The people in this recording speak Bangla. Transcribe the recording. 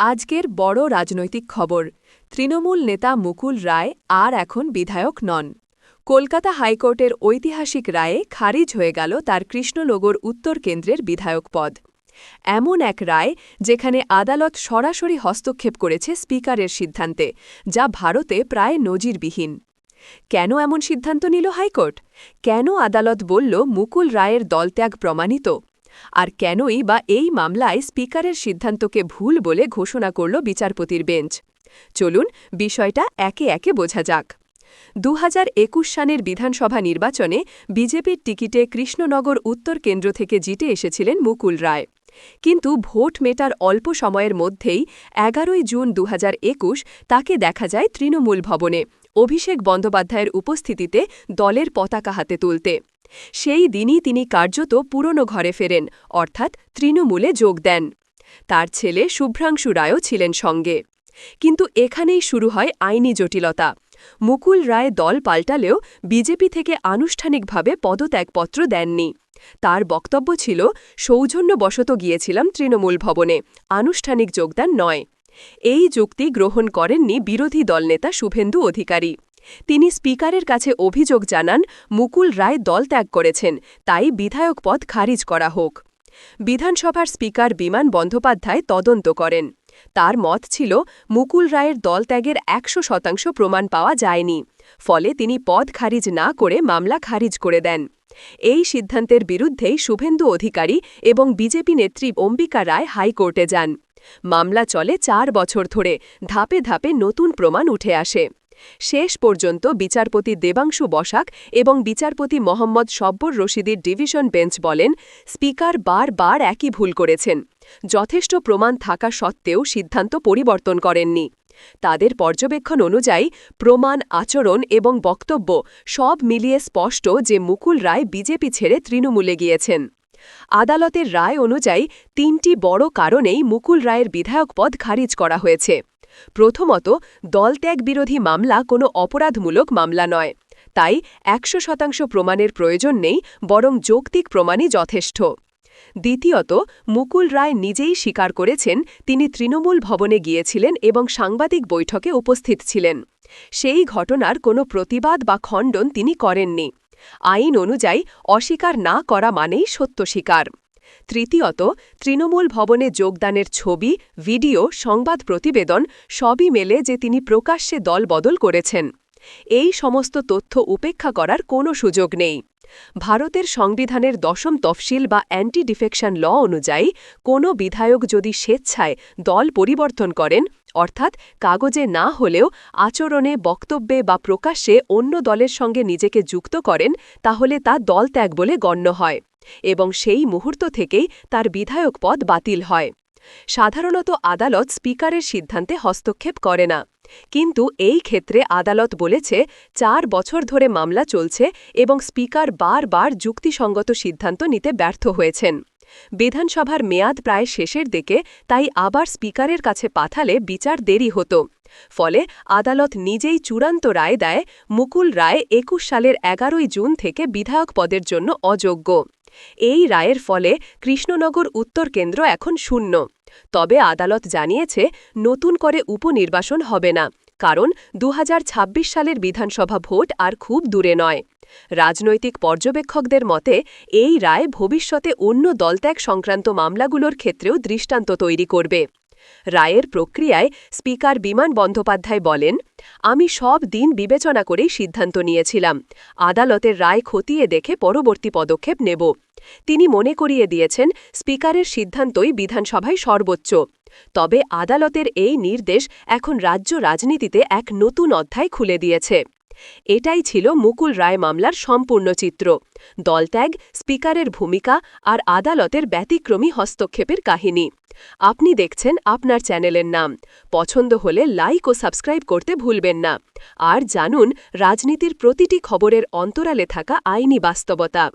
আজকের বড় রাজনৈতিক খবর। তৃণমূল নেতা মুকুল রায় আর এখন বিধায়ক নন। কলকাতা হাইকোর্টের ঐতিহাসিক রায়ে খারিজ হয়ে গেল তার কৃষ্ণনগর উত্তর কেন্দ্রের বিধায়ক পদ। এমন এক রায় যেখানে আদালত সরাসরি হস্তক্ষেপ করেছে স্পিকারের সিদ্ধান্তে, যা ভারতে প্রায় নজিরবিহীন। কেন এমন সিদ্ধান্ত নিল হাইকোর্ট? কেন আদালত বলল মুকুল রায়ের দলত্যাগ প্রমাণিত? আর কেনই বা এই মামলায় স্পিকারের সিদ্ধান্তকে ভুল বলে ঘোষণা করল বিচারপতির বেঞ্চ। চলুন, বিষয়টা একে একে বোঝা যাক। দু সালের বিধানসভা নির্বাচনে বিজেপির টিকিটে কৃষ্ণনগর উত্তর কেন্দ্র থেকে জিতে এসেছিলেন মুকুল রায়। কিন্তু ভোট মেটার অল্প সময়ের মধ্যেই এগারোই জুন দু হাজার একুশ তাকে দেখা যায় তৃণমূল ভবনে, অভিষেক বন্দ্যোপাধ্যায়ের উপস্থিতিতে দলের পতাকা হাতে তুলতে। সেই দিনই তিনি কার্যত পুরনো ঘরে ফেরেন, অর্থাৎ তৃণমূলে যোগ দেন। তার ছেলে শুভ্রাংশু রায়ও ছিলেন সঙ্গে। কিন্তু এখানেই শুরু হয় আইনি জটিলতা। মুকুল রায় দল পাল্টালেও বিজেপি থেকে আনুষ্ঠানিকভাবে পদত্যাগপত্র দেননি। তার বক্তব্য ছিল, সৌজন্যবশত গিয়েছিলাম তৃণমূল ভবনে, আনুষ্ঠানিক যোগদান নয়। এই যুক্তি গ্রহণ করেননি বিরোধী দলনেতা শুভেন্দু অধিকারী। তিনি স্পিকারের কাছে অভিযোগ জানান, মুকুল রায় দল ত্যাগ করেছেন, তাই বিধায়ক পদ খারিজ করা হোক। বিধানসভার স্পিকার বিমান বন্দ্যোপাধ্যায় তদন্ত করেন। তার মত ছিল, মুকুল রায়ের দল ত্যাগের একশো শতাংশ প্রমাণ পাওয়া যায়নি, ফলে তিনি পদ খারিজ না করে মামলা খারিজ করে দেন। এই সিদ্ধান্তের বিরুদ্ধেই শুভেন্দু অধিকারী এবং বিজেপি নেত্রী অম্বিকা রায় হাইকোর্টে যান। মামলা চলে চার বছর ধরে, ধাপে ধাপে নতুন প্রমাণ উঠে আসে। শেষ পর্যন্ত বিচারপতি দেবাংশু বসাক এবং বিচারপতি মোহাম্মদ সব্বর রশিদির ডিভিশন বেঞ্চ বলেন, স্পিকার বারবার একই ভুল করেছেন। যথেষ্ট প্রমাণ থাকা সত্ত্বেও সিদ্ধান্ত পরিবর্তন করেননি। তাদের পর্যবেক্ষণ অনুযায়ী, প্রমাণ, আচরণ এবং বক্তব্য সব মিলিয়ে স্পষ্ট যে মুকুল রায় বিজেপি ছেড়ে তৃণমূলে গিয়েছেন। আদালতের রায় অনুযায়ী, তিনটি বড় কারণেই মুকুল রায়ের বিধায়ক পদ খারিজ করা হয়েছে। প্রথমত দলত্যাগ বিরোধী মামলা কোনো অপরাধমূলক মামলা নয়। তাই একশো শতাংশ প্রমাণের প্রয়োজন নেই, বরং যৌক্তিক প্রমাণই যথেষ্ট। দ্বিতীয়ত, মুকুল রায় নিজেই স্বীকার করেছেন তিনি তৃণমূল ভবনে গিয়েছিলেন এবং সাংবাদিক বৈঠকে উপস্থিত ছিলেন। সেই ঘটনার কোনো প্রতিবাদ বা খণ্ডন তিনি করেননি। আইন অনুযায়ী অস্বীকার না করা মানেই সত্য স্বীকার। তৃতীয়ত, তৃণমূল ভবনে যোগদানের ছবি, ভিডিও, সংবাদ প্রতিবেদন সবই মেলে যে তিনি প্রকাশ্যে দল বদল করেছেন। এই সমস্ত তথ্য উপেক্ষা করার কোনো সুযোগ নেই। ভারতের সংবিধানের দশম তফসিল বা অ্যান্টি ডিফেকশন ল অনুযায়ী কোনো বিধায়ক যদি স্বেচ্ছায় দল পরিবর্তন করেন অর্থাৎ কাগজে না হলেও আচরণে, বক্তব্যে বা প্রকাশ্যে অন্য দলের সঙ্গে নিজেকে যুক্ত করেন, তাহলে তা দল ত্যাগ বলে গণ্য হয় এবং সেই মুহূর্ত থেকেই তার বিধায়ক পদ বাতিল হয়। সাধারণত আদালত স্পিকারের সিদ্ধান্তে হস্তক্ষেপ করে না। কিন্তু এই ক্ষেত্রে আদালত বলেছে, চার বছর ধরে মামলা চলছে এবং স্পিকার বারবার যুক্তিসঙ্গত সিদ্ধান্ত নিতে ব্যর্থ হয়েছেন। বিধানসভার মেয়াদ প্রায় শেষের দিকে, তাই আবার স্পিকারের কাছে পাঠালে বিচার দেরি হতো। ফলে আদালত নিজেই চূড়ান্ত রায় দেয়, মুকুল রায় একুশ সালের এগারোই জুন থেকে বিধায়ক পদের জন্য অযোগ্য। এই রায়ের ফলে কৃষ্ণনগর উত্তর কেন্দ্র এখন শূন্য। তবে আদালত জানিয়েছে, নতুন করে উপনির্বাসন হবে না, কারণ দু হাজার ছাব্বিশ সালের বিধানসভা ভোট আর খুব দূরে নয়। রাজনৈতিক পর্যবেক্ষকদের মতে, এই রায় ভবিষ্যতে অন্য দলত্যাগ সংক্রান্ত মামলাগুলোর ক্ষেত্রেও দৃষ্টান্ত তৈরি করবে। রায়ের প্রক্রিয়ায় স্পিকার বিমান বন্দ্যোপাধ্যায় বলেন, আমি সব দিন বিবেচনা করেই সিদ্ধান্ত নিয়েছিলাম। আদালতের রায় খতিয়ে দেখে পরবর্তী পদক্ষেপ নেব। তিনি মনে করিয়ে দিয়েছেন, স্পিকারের সিদ্ধান্তই বিধানসভায় সর্বোচ্চ। তবে আদালতের এই নির্দেশ এখন রাজ্য রাজনীতিতে এক নতুন অধ্যায় খুলে দিয়েছে। এটাই ছিল মুকুল রায় মামলার সম্পূর্ণ চিত্র। দলত্যাগ, স্পিকারের ভূমিকা আর আদালতের ব্যতিক্রমী হস্তক্ষেপের কাহিনী। আপনি দেখছেন আপনার চ্যানেলের নাম। পছন্দ হলে লাইক ও সাবস্ক্রাইব করতে ভুলবেন না। আর জানুন, রাজনীতির প্রতিটি খবরের অন্তরালে থাকা আইনি বাস্তবতা।